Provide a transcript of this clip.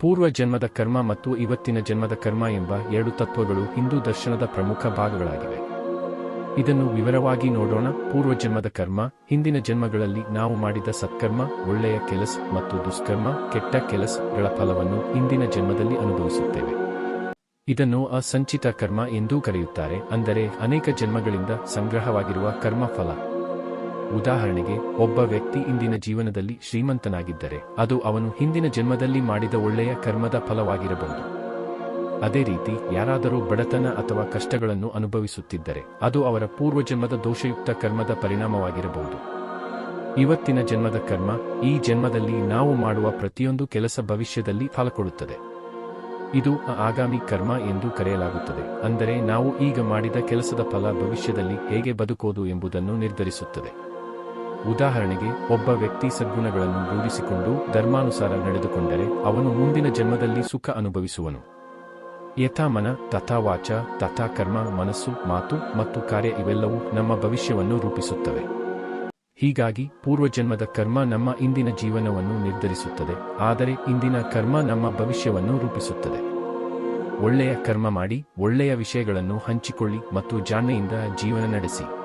ಪೂರ್ವ ಜನ್ಮದ ಕರ್ಮ ಮತ್ತು ಇವತ್ತಿನ ಜನ್ಮದ ಕರ್ಮ ಎಂಬ ಎರಡು ತತ್ವಗಳು ಹಿಂದೂ ದರ್ಶನದ ಪ್ರಮುಖ ಭಾಗಗಳಾಗಿವೆ. ಇದನ್ನು ವಿವರವಾಗಿ ನೋಡೋಣ. ಪೂರ್ವ ಜನ್ಮದ ಕರ್ಮ, ಹಿಂದಿನ ಜನ್ಮಗಳಲ್ಲಿ ನಾವು ಮಾಡಿದ ಸತ್ಕರ್ಮ, ಒಳ್ಳೆಯ ಕೆಲಸ ಮತ್ತು ದುಷ್ಕರ್ಮ, ಕೆಟ್ಟ ಕೆಲಸಗಳ ಫಲವನ್ನು ಇಂದಿನ ಜನ್ಮದಲ್ಲಿ ಅನುಭವಿಸುತ್ತೇವೆ. ಇದನ್ನು ಅಸಂಚಿತ ಕರ್ಮ ಎಂದೂ ಕರೆಯುತ್ತಾರೆ. ಅಂದರೆ ಅನೇಕ ಜನ್ಮಗಳಿಂದ ಸಂಗ್ರಹವಾಗಿರುವ ಕರ್ಮ ಫಲ ಉದಾಹರಣೆಗೆ, ಒಬ್ಬ ವ್ಯಕ್ತಿ ಇಂದಿನ ಜೀವನದಲ್ಲಿ ಶ್ರೀಮಂತನಾಗಿದ್ದರೆ, ಅದು ಅವನು ಹಿಂದಿನ ಜನ್ಮದಲ್ಲಿ ಮಾಡಿದ ಒಳ್ಳೆಯ ಕರ್ಮದ ಫಲವಾಗಿರಬಹುದು. ಅದೇ ರೀತಿ, ಯಾರಾದರೂ ಬಡತನ ಅಥವಾ ಕಷ್ಟಗಳನ್ನು ಅನುಭವಿಸುತ್ತಿದ್ದರೆ, ಅದು ಅವರ ಪೂರ್ವಜನ್ಮದ ದೋಷಯುಕ್ತ ಕರ್ಮದ ಪರಿಣಾಮವಾಗಿರಬಹುದು. ಇವತ್ತಿನ ಜನ್ಮದ ಕರ್ಮ, ಈ ಜನ್ಮದಲ್ಲಿ ನಾವು ಮಾಡುವ ಪ್ರತಿಯೊಂದು ಕೆಲಸ ಭವಿಷ್ಯದಲ್ಲಿ ಫಲ ಕೊಡುತ್ತದೆ. ಇದು ಆಗಾಮಿ ಕರ್ಮ ಎಂದು ಕರೆಯಲಾಗುತ್ತದೆ, ಅಂದರೆ ನಾವು ಈಗ ಮಾಡಿದ ಕೆಲಸದ ಫಲ ಭವಿಷ್ಯದಲ್ಲಿ ಹೇಗೆ ಬದುಕೋದು ಎಂಬುದನ್ನು ನಿರ್ಧರಿಸುತ್ತದೆ. ಉದಾಹರಣೆಗೆ, ಒಬ್ಬ ವ್ಯಕ್ತಿ ಸದ್ಗುಣಗಳನ್ನು ರೂಢಿಸಿಕೊಂಡು ಧರ್ಮಾನುಸಾರ ನಡೆದುಕೊಂಡರೆ ಅವನು ಮುಂದಿನ ಜನ್ಮದಲ್ಲಿ ಸುಖ ಅನುಭವಿಸುವನು. ಯಥಾ ಮನ ತಥಾ ವಾಚ ತಥಾ ಕರ್ಮ ಮನಸ್ಸು, ಮಾತು ಮತ್ತು ಕಾರ್ಯ ಇವೆಲ್ಲವೂ ನಮ್ಮ ಭವಿಷ್ಯವನ್ನು ರೂಪಿಸುತ್ತವೆ. ಹೀಗಾಗಿ, ಪೂರ್ವಜನ್ಮದ ಕರ್ಮ ನಮ್ಮ ಇಂದಿನ ಜೀವನವನ್ನು ನಿರ್ಧರಿಸುತ್ತದೆ, ಆದರೆ ಇಂದಿನ ಕರ್ಮ ನಮ್ಮ ಭವಿಷ್ಯವನ್ನು ರೂಪಿಸುತ್ತದೆ. ಒಳ್ಳೆಯ ಕರ್ಮ ಮಾಡಿ, ಒಳ್ಳೆಯ ವಿಷಯಗಳನ್ನು ಹಂಚಿಕೊಳ್ಳಿ ಮತ್ತು ಜಾಣ್ಮೆಯಿಂದ ಜೀವನ ನಡೆಸಿ.